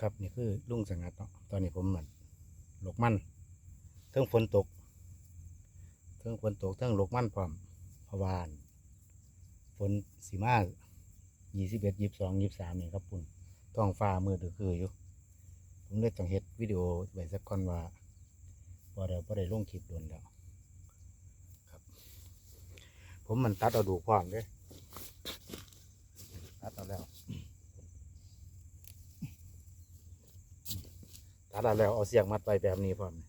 ครับนี่คือลุงสงัดเนาะตอนนี้ผมเหมือนหลกมันเทิงฝนตกเทิงฝนตกเทิงหลกมันพร้อมพวานฝนสีมายี่สิบเอ็ดยี่สิบสองยี่สิบสามนี่ครับปุ่นท้องฟ้ามืดคืออยู่ ผมเลยต้องเฮ็ดวิดีโอไว้สักก่อนว่าพอได้พอได้ลงคลิปโดนแล้ว ครับ ผมมันตัดเอาดูพร้อมเด้เอาแล้ว ตัดเอาแล้วเอาเสียงมัดไปแบบนี้พร้อมนี่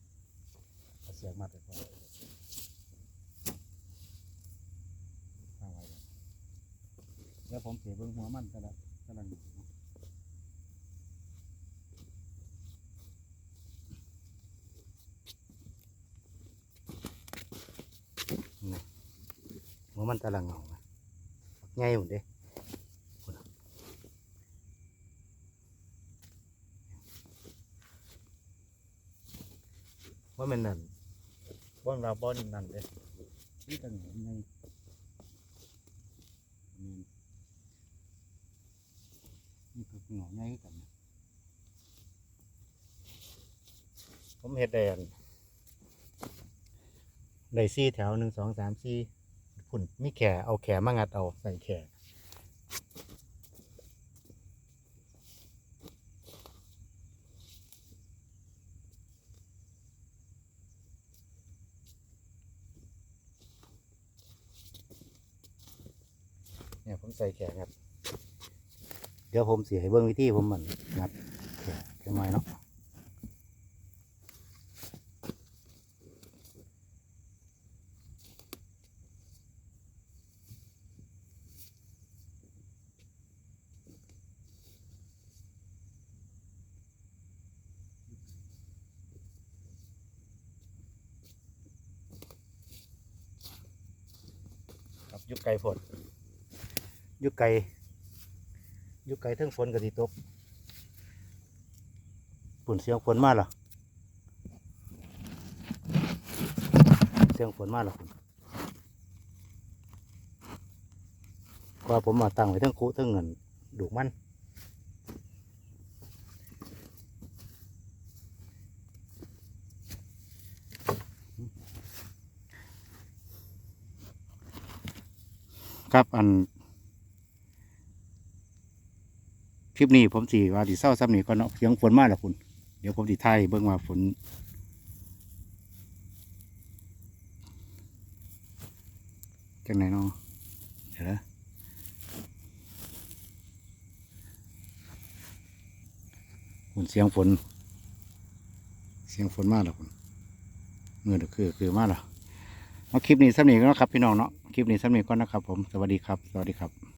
เอาเสียงมัดไปพร้อมตั้งไว้ก่อนแล้วผมเสียเบิ้งหัวมันก็แล้วกำลังอยู่เนาะนี่หัวมันกำลังเงานะใหญ่หมดเด้พุ่นน่ะ ว่ามันนั่นว่ามันว่าบอนนั่นเด้นี่ตั้งหัวใหญ่นี่นี่คือเหงาใหญ่กันนะผมเห็ดแดนได้ซี่แถวหนึ่งสองสามซี่พุ่นมีแขเอาแขมางัดเอาใส่แข เนี่ยผมใส่แขงัดเดี๋ยวผมเสียให้เบิ้งวิธีผมเหมันงัดแขแค่น้อยเนาะครับยุกไก่ฝน อยุกไก่อยุกไก่ทั้งฝนกับทีตกฝนเสียงฝนมาเหรอเสียงฝนมาเหรอคุณก็ผมมาตั้งไว้ทั้งคุทั้งเงินดูกมันครับอัน คลิปนี้ผมสีว่าสีเศร้าซ้ำนี่ก็เนาะเสียงฝนมาแล้วคุณ เดี๋ยวผมสีไทยเบิ่งว่าฝนจังไหนเนาะเดี๋ยวคุณเสียงฝน เสียงฝนมาแล้วคุณเมื่อคือคือมาแล้วเอาคลิปนี้ซ้ำนี่ก็นะครับพี่น้องเนาะคลิปนี้ซ้ำนี่ก็นะครับผมสวัสดีครับ สวัสดีครับ